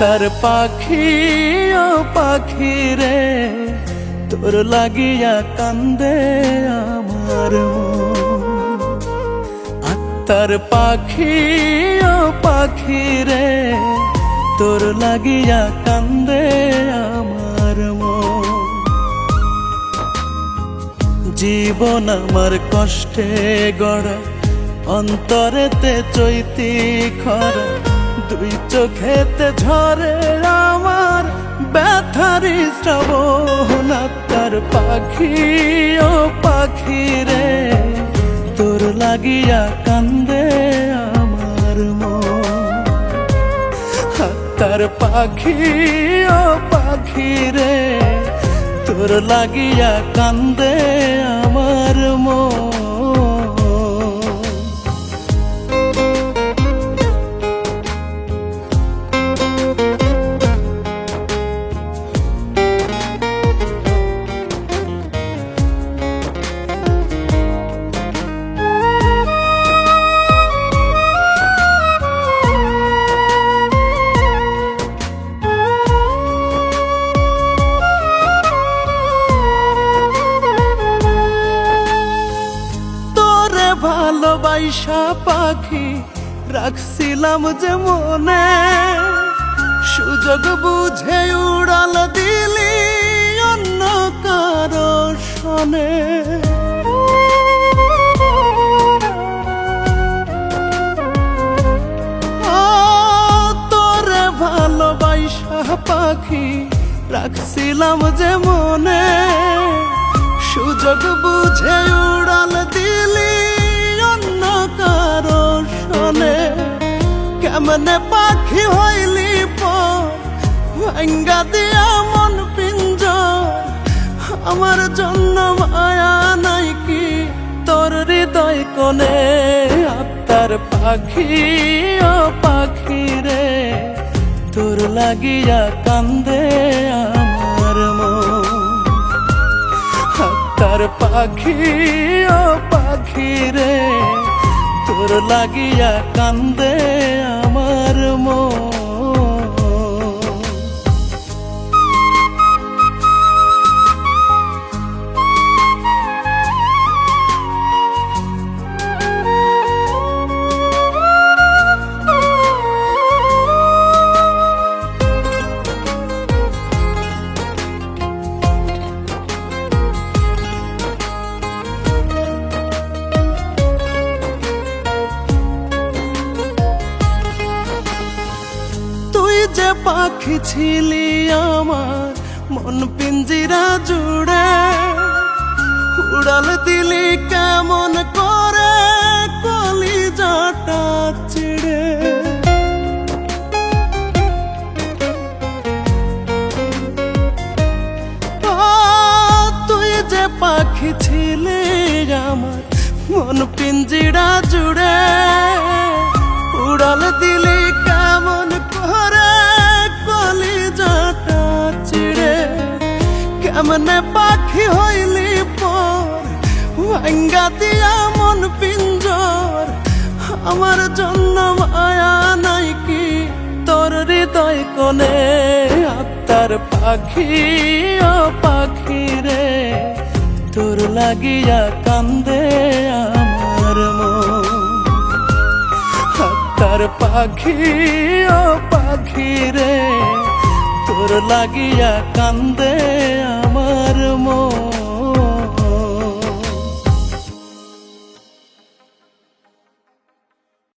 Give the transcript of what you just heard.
তার পাখি, ও পাখি রে, তোর লাগিয়া কান্দে আমার। আত্মার পাখি, ও পাখি রে, তোর লাগিয়া কান্দে আমার জীবন আমার কষ্টে গড়া, অন্তরেতে চৈতি খরা দুই চোখেতে ঝরে আমার ব্যথারি তার পাখি, ও পাখি রে। তোর লাগিয়া কান্দে আমার মন। তার পাখি, ও পাখি রে। তোর লাগিয়া কান্দে আমার মন। ভালোবাসা পাখি রাখছিলাম যে মনে। সুযোগ বুঝে উড়াল দিলি অন্য কারও শোনে। তোরে ভালোবাসা পাখি রাখছিলাম যে মনে। সুযোগ বুঝে উড়াল কেমনে পাখি হইলি ভাঙ্গা দিয়া মন পিঞ্জর। আমার জন্য মায়া নাই কি তোর হৃদয় কোনে আত্মার পাখি, ও পাখি রে, তোর লাগিয়া কান্দে আমার মন। পাখি, ও পাখি রে। তোর লাগিয়া কান্দে আমার মন। পাখি ছিলি আমার, মন পিঞ্জিরা জুড়ে। উড়াল দিলি কেমন করে কলি যাটা চিড়ে তুই যে পাখি ছিলি আমার, মন পিঞ্জিরা জুড়ে। উড়াল কেমনে পাখি হইলি পর দিয়া মন পিঞ্জর। আমার জন্য মায়া নাই কি? তোর হৃদয় কোনে আত্মার পাখি, ও পাখি রে। তোর লাগিয়া কান্দে আমার মন। তার পাখি, ও পাখি রে। তোর লাগিয়া কান্দে আমার মন।